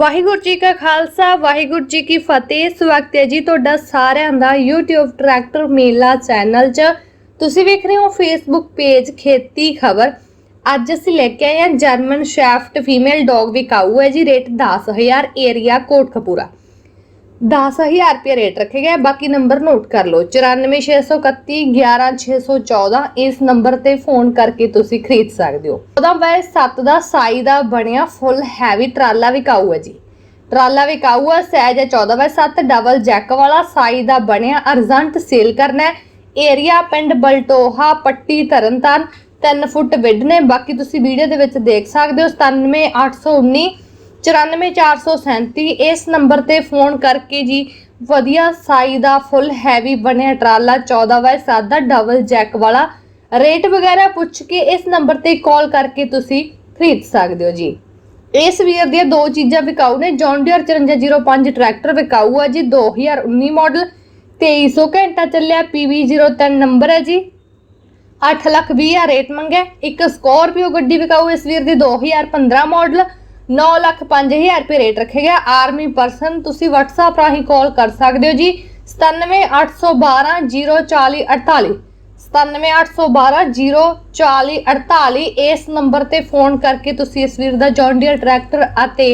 ਵਾਹਿਗੁਰੂ ਜੀ ਕਾ ਖਾਲਸਾ, ਵਾਹਿਗੁਰੂ ਜੀ ਕੀ ਫਤਿਹ। ਇਸ ਵਕਤ ਹੈ ਜੀ ਤੁਹਾਡਾ ਸਾਰਿਆਂ ਦਾ YouTube ਟਰੈਕਟਰ ਮੇਲਾ ਚੈਨਲ 'ਚ। ਤੁਸੀਂ ਵੇਖ ਰਹੇ ਹੋ Facebook ਪੇਜ ਖੇਤੀ ਖਬਰ। ਅੱਜ ਅਸੀਂ ਲੈ ਕੇ ਆਏ ਹਾਂ ਜਰਮਨ ਸ਼ੈਫਟ ਫੀਮੇਲ ਡੌਗ ਵਿਕਾਊ ਹੈ ਜੀ, ਰੇਟ 10000 ਏਰੀਆ ਕੋਟਕਪੂਰਾ। 10000 ਰੁਪਏ ਰੇਟ ਰੱਖੇ ਗਏ। ਬਾਕੀ ਨੰਬਰ ਨੋਟ ਕਰ ਲਓ। 94631 11614 ਇਸ ਨੰਬਰ ਤੇ ਫੋਨ ਕਰਕੇ ਤੁਸੀਂ ਖਰੀਦ ਸਕਦੇ ਹੋ। ਉਹਦਾ ਬਾਏ 7 ਦਾ ਸਾਈ ਦਾ ਬਣਿਆ ਫੁੱਲ ਹੈਵੀ ਟਰਾਲਾ ਵਿਕਾਊ ਹੈ ਜੀ। ਟਰਾਲਾ ਵਿਕਾਊ ਹੈ ਸਾਈਜ਼ ਹੈ 14 ਬਾਏ 7 ਡਬਲ ਜੈਕ ਵਾਲਾ ਸਾਈ ਦਾ ਬਣਿਆ, ਅਰਜੈਂਟ ਸੇਲ ਕਰਨਾ ਹੈ। ਏਰੀਆ ਪਿੰਡ ਬਲਟੋਹਾ, ਪੱਟੀ ਤਰਨਤਾਰਨ 3 ਫੁੱਟ ਵਿੱਡ ਨੇ। ਬਾਕੀ ਤੁਸੀਂ ਵੀਡੀਓ ਦੇ ਵਿੱਚ ਦੇਖ ਸਕਦੇ ਹੋ 97819 94437 ਇਸ ਨੰਬਰ ਤੇ ਫੋਨ ਕਰਕੇ ਜੀ, ਵਧੀਆ ਸਾਈ ਦਾ ਫੁੱਲ ਹੈਵੀ ਬਣਿਆ ਟਰਾਲਾ 14 ਬਾਈ 7 ਦਾ ਡਬਲ ਜੈਕ ਵਾਲਾ। ਰੇਟ ਵਗੈਰਾ ਪੁੱਛ ਕੇ ਇਸ ਨੰਬਰ ਤੇ ਕਾਲ ਕਰਕੇ ਤੁਸੀਂ ਖਰੀਦ ਸਕਦੇ ਹੋ ਜੀ। ਇਸ ਵੀਰ ਦੀਆਂ ਦੋ ਚੀਜ਼ਾਂ ਵਿਕਾਊ ਨੇ ਜੌਨ ਡੀਅਰ 5405 ਟਰੈਕਟਰ ਵਿਕਾਊ ਹੈ ਜੀ 2019 ਮਾਡਲ 2300 ਘੰਟਾ ਚੱਲਿਆ PV03 ਨੰਬਰ ਹੈ ਜੀ। 8 ਲੱਖ 20 ਹਜ਼ਾਰ ਰੇਟ ਮੰਗਿਆ, ਇੱਕ ਸਕੋਰਪੀਓ ਗੱਡੀ ਵਿਕਾਊ ਇਸ ਵੀਰ ਦੀ 2015 ਮਾਡਲ 9 ਲੱਖ 5000 ਰੁਪਏ ਰੇਟ ਰੱਖੇ ਗਿਆ ਆਰਮੀ ਪਰਸਨ, ਤੁਸੀਂ WhatsApp ਰਾਹੀਂ ਕਾਲ ਕਰ ਸਕਦੇ ਹੋ ਜੀ। 97812 04048 97812 04048 ਇਸ ਨੰਬਰ ਤੇ ਫੋਨ ਕਰਕੇ ਤੁਸੀਂ ਇਸ ਵੀਰ ਦਾ ਜੌਨ ਡੀਅਰ ਟਰੈਕਟਰ ਅਤੇ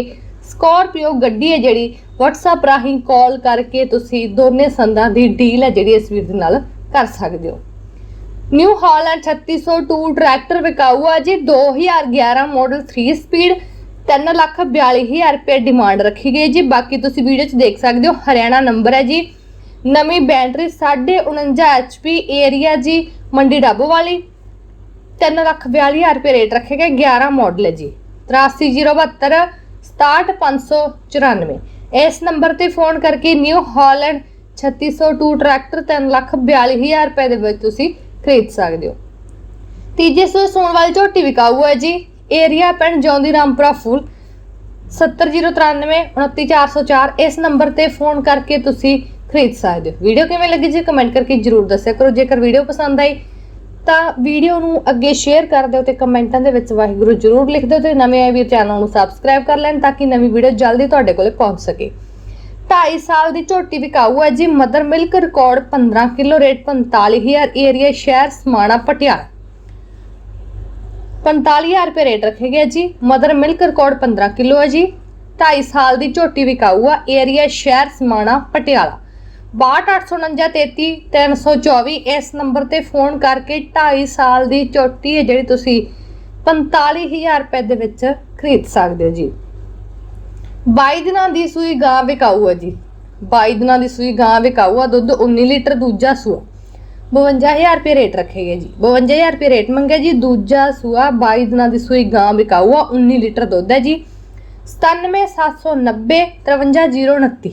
ਸਕੋਰਪੀਓ ਗੱਡੀ ਹੈ ਜਿਹੜੀ, WhatsApp ਰਾਹੀਂ ਕਾਲ ਕਰਕੇ ਤੁਸੀਂ ਦੋਨੇ ਸੰਦਾਂ ਦੀ ਡੀਲ ਹੈ ਜਿਹੜੀ ਇਸ ਵੀਰ ਦੇ ਨਾਲ ਕਰ ਸਕਦੇ ਹੋ। ਨਿਊ ਹਾਲੈਂਡ 3602 ਟਰੈਕਟਰ ਵਿਕਾਊ ਆ ਜੀ। 2011 ਮਾਡਲ 3 ਸਪੀਡ 3 ਲੱਖ 42000 ਰੁਪਏ ਡਿਮਾਂਡ ਰੱਖੀ ਗਈ ਜੀ। ਬਾਕੀ ਤੁਸੀਂ ਵੀਡੀਓ 'ਚ ਦੇਖ ਸਕਦੇ ਹੋ, ਹਰਿਆਣਾ ਨੰਬਰ ਹੈ ਜੀ। ਨਵੀਂ ਬੈਟਰੀ 49 HP ਏਰੀਆ ਜੀ, ਮੰਡੀ ਡੱਬੋ ਵਾਲੀ। 3 ਲੱਖ 42000 ਰੁਪਏ ਰੇਟ ਰੱਖੇ ਗਏ 11 ਮਾਡਲ ਹੈ ਜੀ। 83072 67594 ਇਸ ਨੰਬਰ ਤੇ ਫੋਨ ਕਰਕੇ ਨਿਊ ਹਾਲੈਂਡ 3602 ਟਰੈਕਟਰ 3 ਲੱਖ 42000 ਰੁਪਏ ਦੇ ਵਿੱਚ ਤੁਸੀਂ ਖਰੀਦ ਸਕਦੇ ਹੋ। ਤੀਜੇ ਸੂਏ ਸੋਣ ਵਾਲੀ ਝੋਟੀ ਵਿਕਾਊ ਹੈ ਜੀ। ਏਰੀਆ ਪਿੰਡ ਜੌਂਦੀ ਰਾਮਪੁਰਾ ਫੂਲ 70093 29404 ਇਸ ਨੰਬਰ ਤੇ ਫੋਨ ਕਰਕੇ ਤੁਸੀਂ ਖਰੀਦ ਸਕਦੇ ਹੋ। ਵੀਡੀਓ ਕਿਵੇਂ ਲੱਗੀ ਜੀ, ਕਮੈਂਟ ਕਰਕੇ ਜਰੂਰ ਦੱਸਿਆ ਕਰੋ। ਜੇਕਰ ਵੀਡੀਓ ਪਸੰਦ ਆਈ, ਤਾਂ ਵੀਡੀਓ ਨੂੰ ਅੱਗੇ ਸ਼ੇਅਰ ਕਰ ਦਿਓ ਤੇ ਕਮੈਂਟਾਂ ਦੇ ਵਿੱਚ ਵਾਹਿਗੁਰੂ ਜਰੂਰ ਲਿਖ ਦਿਓ ਤੇ ਨਵੇਂ ਆਏ ਵੀਰ ਚੈਨਲ ਨੂੰ ਸਬਸਕ੍ਰਾਈਬ ਕਰ ਲੈਣ ਤਾਂ ਕਿ ਨਵੀਂ ਵੀਡੀਓ ਜਲਦੀ ਤੁਹਾਡੇ ਕੋਲੇ ਪਹੁੰਚ ਸਕੇ। 2.5 ਸਾਲ ਦੀ ਝੋਟੀ ਵਿਕਾਊ ਹੈ ਜੀ, mother milk record 15 kilo, rate 45000 area ਸ਼ਹਿਰ ਸਮਾਣਾ ਪਟਿਆਲਾ। 45000 ਰੁਪਏ ਰੇਟ ਰੱਖੇ ਗਏ ਜੀ। ਮਦਰ ਮਿਲਕ ਰਿਕਾਰਡ 15 ਕਿਲੋ ਹੈ ਜੀ। 2.5 ਸਾਲ ਦੀ ਝੋਟੀ ਵਿਕਾਊ ਆ ਏਰੀਆ ਸ਼ਹਿਰ ਸਮਾਣਾ ਪਟਿਆਲਾ। 628933324 ਇਸ ਨੰਬਰ ਤੇ ਫੋਨ ਕਰਕੇ 2.5 ਸਾਲ ਦੀ ਝੋਟੀ ਹੈ ਜਿਹੜੀ ਤੁਸੀਂ 45000 ਰੁਪਏ ਦੇ ਵਿੱਚ ਖਰੀਦ ਸਕਦੇ ਹੋ ਜੀ। 22 ਦਿਨਾਂ ਦੀ ਸੂਈ ਗਾਂ ਵਿਕਾਊ ਹੈ ਜੀ। 22 ਦਿਨਾਂ ਦੀ ਸੂਈ ਗਾਂ ਵਿਕਾਊ ਆ ਦੁੱਧ 19 ਲੀਟਰ, ਦੂਜਾ ਸੂਆ। 52000 ਰੁਪਏ ਰੇਟ ਰੱਖੇ ਗਏ ਜੀ 52000 ਰੁਪਏ ਰੇਟ ਮੰਗਿਆ ਜੀ, ਦੂਜਾ ਸੂਆ 22 ਦਿਨਾਂ ਦੀ ਸੂਈ ਗਾਂ ਵਿਕਾਊ ਆ 19 ਲੀਟਰ ਦੁੱਧ ਹੈ ਜੀ। 97790 53029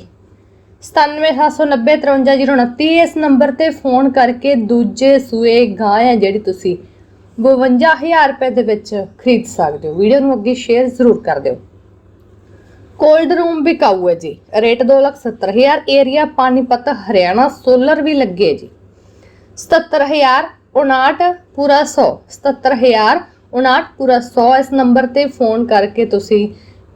97790 53029 ਇਸ ਨੰਬਰ ਤੇ ਫੋਨ ਕਰਕੇ ਦੂਜੇ ਸੂਏ ਗਾਂ ਹੈ ਜਿਹੜੀ ਤੁਸੀਂ 52000 ਰੁਪਏ ਦੇ ਵਿੱਚ ਖਰੀਦ ਸਕਦੇ ਹੋ। ਵੀਡੀਓ ਨੂੰ ਅੱਗੇ ਸ਼ੇਅਰ ਜ਼ਰੂਰ ਕਰ ਦਿਓ। ਕੋਲਡ ਰੂਮ ਵਿਕਾਊ ਹੈ ਜੀ। Rate 270000 area Panipat Haryana solar ਵੀ ਲੱਗੇ ਜੀ। 77000 59 ਪੂਰਾ 100 77000 59 ਪੂਰਾ 100 ਇਸ ਨੰਬਰ ਤੇ ਫੋਨ ਕਰਕੇ ਤੁਸੀਂ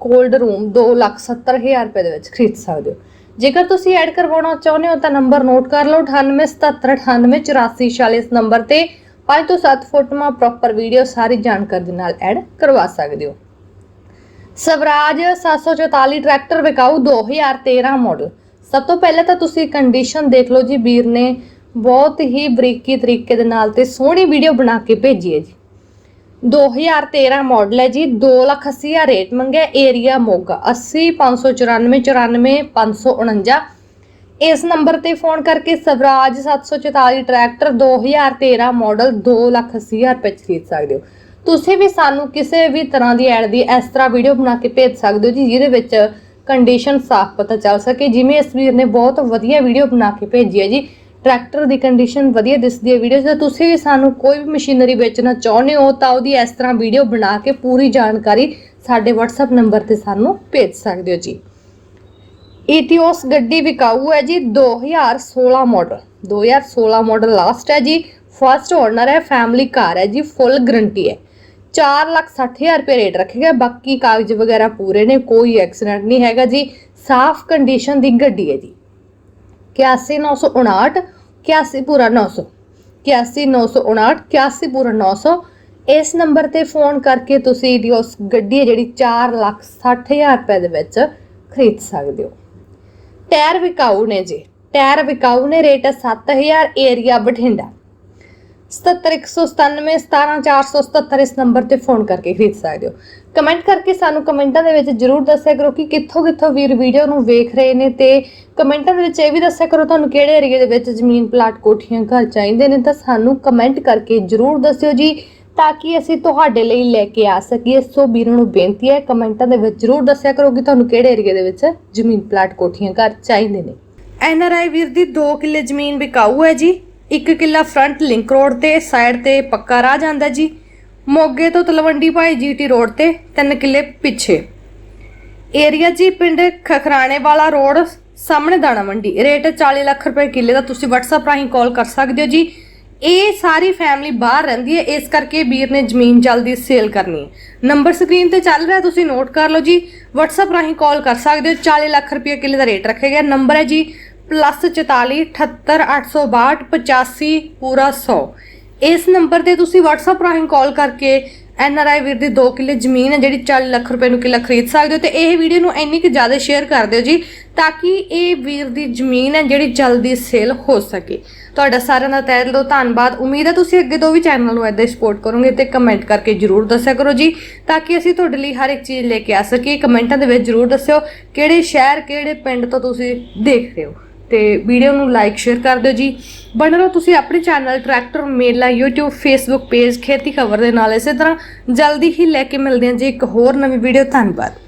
ਕੋਲਡ ਰੂਮ 270000 ਰੁਪਏ ਦੇ ਵਿੱਚ ਖਰੀਦ ਸਕਦੇ ਹੋ। ਜੇਕਰ ਤੁਸੀਂ ਐਡ ਕਰਵਾਉਣਾ ਚਾਹੁੰਦੇ ਹੋ ਤਾਂ ਨੰਬਰ ਨੋਟ ਕਰ ਲਓ 9877988446 ਇਸ ਨੰਬਰ ਤੇ। 5 ਤੋਂ 7 ਫੋਟੋਆਂ ਪ੍ਰੋਪਰ ਵੀਡੀਓ ਸਾਰੀ ਜਾਣਕਾਰੀ ਦੇ ਨਾਲ ਐਡ ਕਰਵਾ ਸਕਦੇ ਹੋ। ਸਵਰਾਜ 744 ਟਰੈਕਟਰ ਵਿਕਾਊ 2013 ਮਾਡਲ ਸਭ ਤੋਂ ਪਹਿਲਾਂ ਤਾਂ ਤੁਸੀਂ ਕੰਡੀਸ਼ਨ ਦੇਖ ਲਓ ਜੀ, ਵੀਰ ਨੇ ਬਹੁਤ ਹੀ ਬਰੀਕੀ ਤਰੀਕੇ ਦੇ ਨਾਲ ਤੇ ਸੋਹਣੀ ਵੀਡੀਓ ਬਣਾ ਕੇ ਭੇਜੀ ਹੈ ਜੀ। 2013 ਮਾਡਲ ਹੈ ਜੀ 280000 ਰੇਟ ਮੰਗਿਆ ਏਰੀਆ ਮੋਗਾ 80 594 94 549 ਇਸ ਨੰਬਰ ਤੇ ਫੋਨ ਕਰਕੇ ਸਵਰਾਜ 744 ਟਰੈਕਟਰ 2013 ਮਾਡਲ 280000 ਰੁਪਏ ਖਰੀਦ ਸਕਦੇ ਹੋ। ਤੁਸੀਂ ਵੀ ਸਾਨੂੰ ਕਿਸੇ ਵੀ ਤਰ੍ਹਾਂ ਦੀ ਐਡ ਦੀ ਇਸ ਤਰ੍ਹਾਂ ਵੀਡੀਓ ਬਣਾ ਕੇ ਭੇਜ ਸਕਦੇ ਹੋ ਜੀ, ਜਿਹਦੇ ਵਿੱਚ ਕੰਡੀਸ਼ਨ ਸਾਫ਼ ਪਤਾ ਚੱਲ ਸਕੇ। ਜਿਵੇਂ ਇਸ ਵੀਰ ਨੇ ਬਹੁਤ ਵਧੀਆ ਵੀਡੀਓ ਬਣਾ ਕੇ ਭੇਜੀ ਹੈ ਜੀ। ਟਰੈਕਟਰ ਦੀ ਕੰਡੀਸ਼ਨ ਵਧੀਆ ਦਿਸਦੀ ਹੈ ਵੀਡੀਓ 'ਚ ਤਾਂ ਤੁਸੀਂ ਵੀ ਸਾਨੂੰ ਕੋਈ ਵੀ ਮਸ਼ੀਨਰੀ ਵੇਚਣਾ ਚਾਹੁੰਦੇ ਹੋ ਤਾਂ ਉਹਦੀ ਇਸ ਤਰ੍ਹਾਂ ਵੀਡੀਓ ਬਣਾ ਕੇ ਪੂਰੀ ਜਾਣਕਾਰੀ ਸਾਡੇ WhatsApp ਨੰਬਰ ਤੇ ਸਾਨੂੰ ਭੇਜ ਸਕਦੇ ਹੋ ਜੀ। ਈਟੀਓਸ ਗੱਡੀ ਵਿਕਾਊ ਹੈ ਜੀ 2016 ਮਾਡਲ 2016 ਮਾਡਲ ਲਾਸਟ ਹੈ ਜੀ ਫਸਟ ਓਨਰ ਹੈ ਫੈਮਿਲੀ ਕਾਰ ਹੈ ਜੀ ਫੁੱਲ ਗਰੰਟੀ ਹੈ। 460000 ਰੁਪਏ ਰੇਟ ਰੱਖੇਗਾ, ਬਾਕੀ ਕਾਗਜ਼ ਵਗੈਰਾ ਪੂਰੇ ਨੇ, ਕੋਈ ਐਕਸੀਡੈਂਟ ਨਹੀਂ ਹੈਗਾ ਜੀ, ਸਾਫ਼ ਕੰਡੀਸ਼ਨ ਦੀ ਗੱਡੀ ਹੈ ਜੀ। 81959 81 ਪੂਰਾ 900 81959 81 ਪੂਰਾ 900 ਇਸ ਨੰਬਰ ਤੇ ਫੋਨ ਕਰਕੇ ਤੁਸੀਂ ਇਹਦੀ ਉਸ ਗੱਡੀ ਹੈ ਜਿਹੜੀ 460000 ਰੁਪਏ ਦੇ ਵਿੱਚ ਖਰੀਦ ਸਕਦੇ ਹੋ। ਟਾਇਰ ਵਿਕਾਊ ਨੇ ਜੀ। ਟਾਇਰ ਵਿਕਾਊ ਨੇ, ਰੇਟ ਹੈ 7000 ਏਰੀਆ ਬਠਿੰਡਾ। 77197 17477 ਇਸ ਨੰਬਰ ਤੇ ਫੋਨ ਕਰਕੇ ਖਰੀਦ ਸਕਦੇ ਹੋ। ਕਮੈਂਟ ਕਰਕੇ ਸਾਨੂੰ ਕਮੈਂਟਾਂ ਦੇ ਵਿੱਚ ਜਰੂਰ ਦੱਸਿਆ ਕਰੋ ਕਿ ਕਿੱਥੋਂ ਕਿੱਥੋਂ ਵੀਰ ਵੀਡੀਓ ਨੂੰ ਵੇਖ ਰਹੇ ਨੇ ਤੇ ਕਮੈਂਟਾਂ ਦੇ ਵਿੱਚ ਇਹ ਵੀ ਦੱਸਿਆ ਕਰੋ ਤੁਹਾਨੂੰ ਕਿਹੜੇ ਏਰੀਆ ਦੇ ਵਿੱਚ ਜ਼ਮੀਨ ਪਲਾਟ ਕੋਠੀਆਂ ਘਰ ਚਾਹੀਦੇ ਨੇ ਤਾਂ ਸਾਨੂੰ ਕਮੈਂਟ ਕਰਕੇ ਜਰੂਰ ਦੱਸਿਓ ਜੀ, ਤਾਂ ਕਿ ਅਸੀਂ ਤੁਹਾਡੇ ਲਈ ਲੈ ਕੇ ਆ ਸਕੀਏ। ਸੋ ਵੀਰਾਂ ਨੂੰ ਬੇਨਤੀ ਹੈ, ਕਮੈਂਟਾਂ ਦੇ ਵਿੱਚ ਜਰੂਰ ਦੱਸਿਆ ਕਰੋ ਕਿ ਤੁਹਾਨੂੰ ਕਿਹੜੇ ਏਰੀਆ ਦੇ ਵਿੱਚ ਜ਼ਮੀਨ ਪਲਾਟ ਕੋਠੀਆਂ ਘਰ ਚਾਹੀਦੇ ਨੇ। ਐਨ ਆਰ ਆਈ ਵੀਰ ਦੀ 2 ਕਿੱਲੇ ਜ਼ਮੀਨ ਵਿਕਾਊ ਹੈ ਜੀ 1 ਕਿੱਲਾ ਫਰੰਟ ਲਿੰਕ ਰੋਡ ਤੇ, ਸਾਈਡ ਤੇ ਪੱਕਾ ਰਾਹ ਜਾਂਦਾ ਜੀ। ਮੋਗੇ ਤੋਂ ਤਲਵੰਡੀ ਭਾਈ ਜੀਟੀ ਰੋਡ ਤੇ 3 ਕਿੱਲੇ ਪਿੱਛੇ। ਏਰੀਆ ਜੀ ਪਿੰਡ ਖਖਰਾਣੇ ਵਾਲਾ ਰੋਡ, ਸਾਹਮਣੇ ਦਾਣਾ ਮੰਡੀ। ਰੇਟ 40 ਲੱਖ ਰੁਪਏ ਕਿੱਲੇ ਦਾ ਤੁਸੀਂ WhatsApp ਰਾਹੀਂ ਕਾਲ ਕਰ ਸਕਦੇ ਹੋ ਜੀ। ਇਹ ਸਾਰੀ ਫੈਮਿਲੀ ਬਾਹਰ ਰਹਿੰਦੀ ਹੈ, ਇਸ ਕਰਕੇ ਵੀਰ ਨੇ ਜ਼ਮੀਨ ਜਲਦੀ ਸੇਲ ਕਰਨੀ ਹੈ। ਨੰਬਰ ਸਕਰੀਨ ਤੇ ਚੱਲ ਰਿਹਾ, ਤੁਸੀਂ ਨੋਟ ਕਰ ਲਓ ਜੀ। WhatsApp ਰਾਹੀਂ ਕਾਲ ਕਰ ਸਕਦੇ ਹੋ 40 ਲੱਖ ਰੁਪਏ ਕਿੱਲੇ ਦਾ ਰੇਟ ਰੱਖਿਆ ਗਿਆ। ਨੰਬਰ ਹੈ ਜੀ +44 78 862 85 ਪੂਰਾ 100 ਇਸ ਨੰਬਰ ਤੇ ਤੁਸੀਂ WhatsApp ਰਾਹੀਂ ਕਾਲ ਕਰਕੇ ਐਨ ਆਰ ਆਈ ਵੀਰ ਦੀ 2 ਕਿੱਲੇ ਜ਼ਮੀਨ ਹੈ, ਜਿਹੜੀ 40 ਲੱਖ ਰੁਪਏ ਨੂੰ ਕਿੱਲਾ ਖਰੀਦ ਸਕਦੇ ਹੋ ਤੇ ਇਹ ਵੀਡੀਓ ਨੂੰ ਇੰਨੀ ਕਿ ਜ਼ਿਆਦਾ ਸ਼ੇਅਰ ਕਰ ਦਿਓ ਜੀ ਤਾਂ ਕਿ ਇਹ ਵੀਰ ਦੀ ਜ਼ਮੀਨ ਹੈ, ਜਿਹੜੀ ਜਲਦੀ ਸੇਲ ਹੋ ਸਕੇ। ਤੁਹਾਡਾ ਸਾਰਿਆਂ ਦਾ ਤਹਿ ਦਿਲੋਂ ਧੰਨਵਾਦ। ਉਮੀਦ ਹੈ ਤੁਸੀਂ ਅੱਗੇ ਤੋਂ ਵੀ ਚੈਨਲ ਨੂੰ ਏਦਾਂ ਸਪੋਰਟ ਕਰੋਗੇ ਤੇ ਕਮੈਂਟ ਕਰਕੇ ਜਰੂਰ ਦੱਸਿਆ ਕਰੋ ਜੀ ਤਾਂ ਕਿ ਅਸੀਂ ਤੁਹਾਡੇ ਲਈ ਹਰ ਇੱਕ ਚੀਜ਼ ਲੈ ਕੇ ਆ ਸਕੀਏ। ਕਮੈਂਟਾਂ ਦੇ ਵਿੱਚ ਜਰੂਰ ਦੱਸਿਓ ਕਿਹੜੇ ਸ਼ਹਿਰ, ਕਿਹੜੇ ਪਿੰਡ ਤੋਂ ਤੁਸੀਂ ਦੇਖ ਰਹੇ ਹੋ। ਤੇ ਵੀਡੀਓ ਨੂੰ ਲਾਈਕ ਸ਼ੇਅਰ ਕਰ ਦਿਓ ਜੀ। ਬਣ ਰਹੋ ਤੁਸੀਂ ਆਪਣੇ channel tractor mela, YouTube, Facebook page ਖੇਤੀ ਖਬਰ ਦੇ ਨਾਲ ਇਸੇ ਤਰ੍ਹਾਂ। ਜਲਦੀ ਹੀ ਲੈ ਕੇ ਮਿਲਦੇ ਹਾਂ ਜੀ ਇੱਕ ਹੋਰ ਨਵੀਂ ਵੀਡੀਓ ਧੰਨਵਾਦ।